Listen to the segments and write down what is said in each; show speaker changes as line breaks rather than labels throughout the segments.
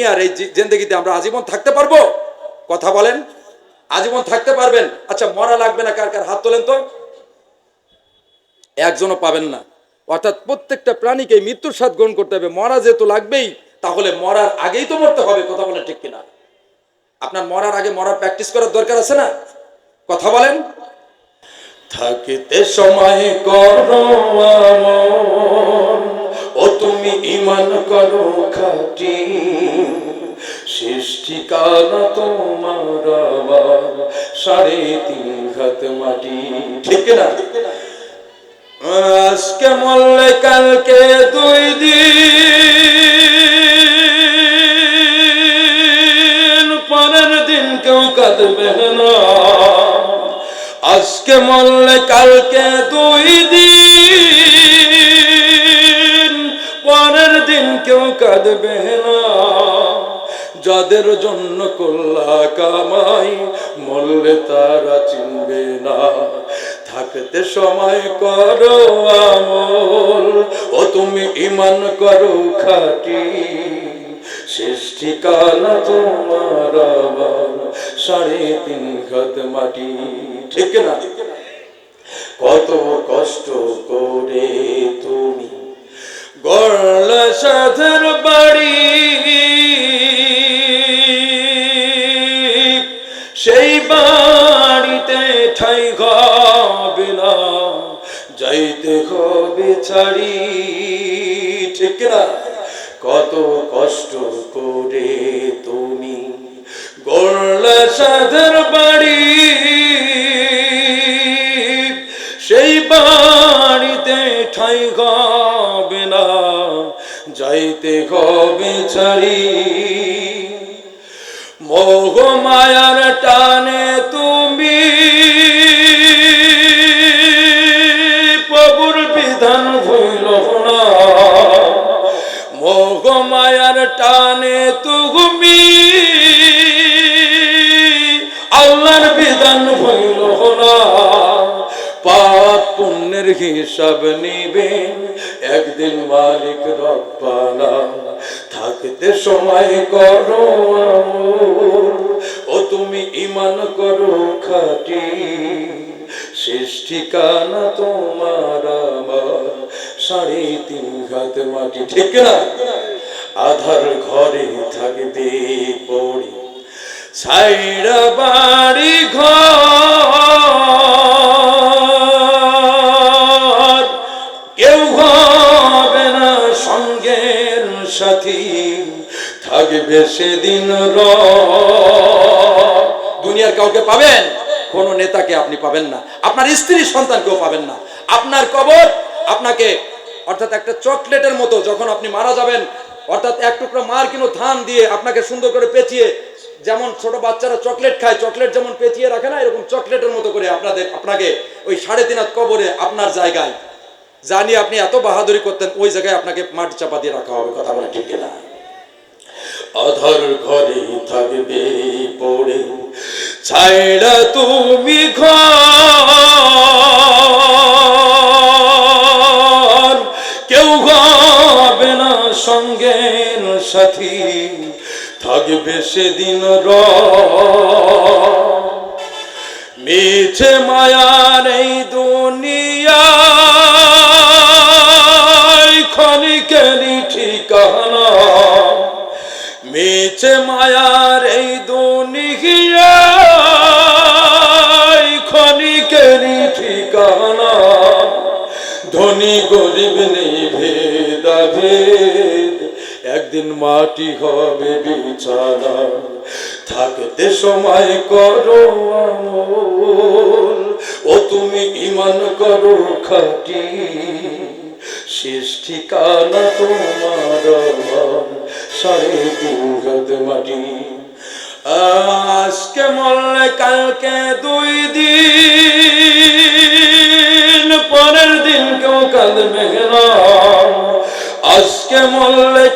দুনিয়ার এই জিন্দেগিতে আমরা আজীবন থাকতে পারব? কথা বলেন। আজীবন থাকতে পারবেন? আচ্ছা মরা লাগবে না, কার কার হাত তোলেন তো? একজনও পাবেন না। অর্থাৎ প্রত্যেকটা প্রাণীকে মৃত্যুর স্বাদ গ্রহণ করতে হবে। মরা যেহেতু লাগবেই, তাহলে মরার আগেই তো মরতে হবে, কথা বলেন ঠিক কিনা? আপনার মরার আগে মরার প্র্যাকটিস করার দরকার আছে না? কথা বলেন। থাকিতে সময় করো ও তুমি ইমান করো খাটি। সৃষ্টিকারা তোমার আবার সাড়ে তিন হাত মাটি। ঠিক না আজকে মরলে কালকে দুই দিন, পরের দিন কেউ কাঁদবে না। আজকে মরলে কালকে দুই দিন, পরের দিন কেউ কাঁদবে না। যাদের জন্য কল্লা কামাই, মরলে তারা চিনবে না। থাকতে সময় করো আমল, ও তুমি ইমান করো খাটি। শেষ ঠিকানা তোমার সাড়ে তিন ঘাত মাটি। ঠিক না? কত কষ্ট করে তুমি গড়ল সাধের বাড়ি। সেই বাড়িতে ঠাই হবে না যাইতে হবে ছাড়ি, ঠিক না কত কষ্ট করে তুমি গড়ল সাধের বাড়ি। সেই বাড়িতে ঠাই হবে না যাইতে হবে ছাড়ি। মোহ মায়ার টানে তুমি। প্রভুর বিধান ভইল না। মোহ মায়ার টানে তুমি। আল্লাহর বিধান ভইল না। পাপ পুণ্যের হিসাব নিবেন একদিন মালিক রব্বানা। থাকতে সময় করো ইমান করো খাটি। শেষ ঠিকানা তোমার সাড়ে তিন ঘাত মাটি, ঠিক না? আধার ঘরে থাকবে পড়ি। ছাইড়া বাড়ি ঘর। কেউ হবে না সঙ্গের সাথী। থাকবে সেদিন র দুনিয়ার কাউকে পাবেন, কোন নেতাকে আপনি পাবেন না। আপনার স্ত্রী সন্তানকেও পাবেন না। আপনার কবর আপনাকে, অর্থাৎ একটা চকলেটের মতো যখন আপনি মারা যাবেন, অর্থাৎ এক টুকরো মার কিনো ধান দিয়ে আপনাকে সুন্দর করে পেঁচিয়ে, যেমন ছোট বাচ্চারা চকলেট খায়, চকলেট যেমন পেঁচিয়ে রাখে না, এরকম চকলেটের মতো করে আপনাদের, আপনাকে ওই সাড়ে তিন হাত কবরে আপনার জায়গায় জানি আপনি এত বাহাদুরি করতেন, ওই জায়গায় আপনাকে মাটি চাপা দিয়ে রাখা হবে, কথা বলে ঠিক না অধর ঘরে থাকবে পড়ে ছাইড়া তুমি ঘর। কেউ হবে না সঙ্গের সাথী। থাকবে সেদিন র মিছে মায়ার এই দুনিয়া ক্ষণিকেরই ঠিকানা। মিছে মায়ার এই দুনিয়া ধনী গরিব নেই ভেদাভেদ। একদিন মাটি হবে বিছানা। থাকতে সময় করো ও তুমি ইমান করো খাটি। শেষ ঠিকানা তোমার সাড়ে মাটি। আজকে মরলে কালকে দুই দিন।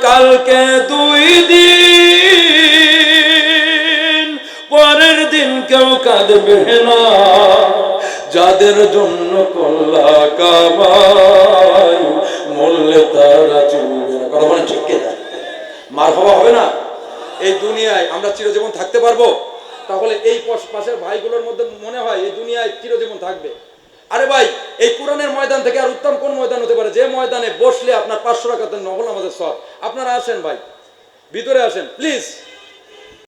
কালকে দুই দিন, পরের দিন কেউ কাঁদবে না। যাদের জন্য কল্লা কামাই, মরলে তারা চলবে না? মার হওয়া হবে না?
এই দুনিয়ায় আমরা চিরজীবন থাকতে পারব? তাহলে এই পশ- পাশের ভাইগুলোর মধ্যে মনে হয় এই দুনিয়ায় চিরজীবন থাকবে। আরে ভাই এই কোরআনের ময়দান থেকে আর উত্তম কোন ময়দান হতে পারে? যে ময়দানে বসলে আপনার পাঁচশো টাকা নকল আমাদের সব। আপনারা আসেন ভাই। ভিতরে আসেন। প্লিজ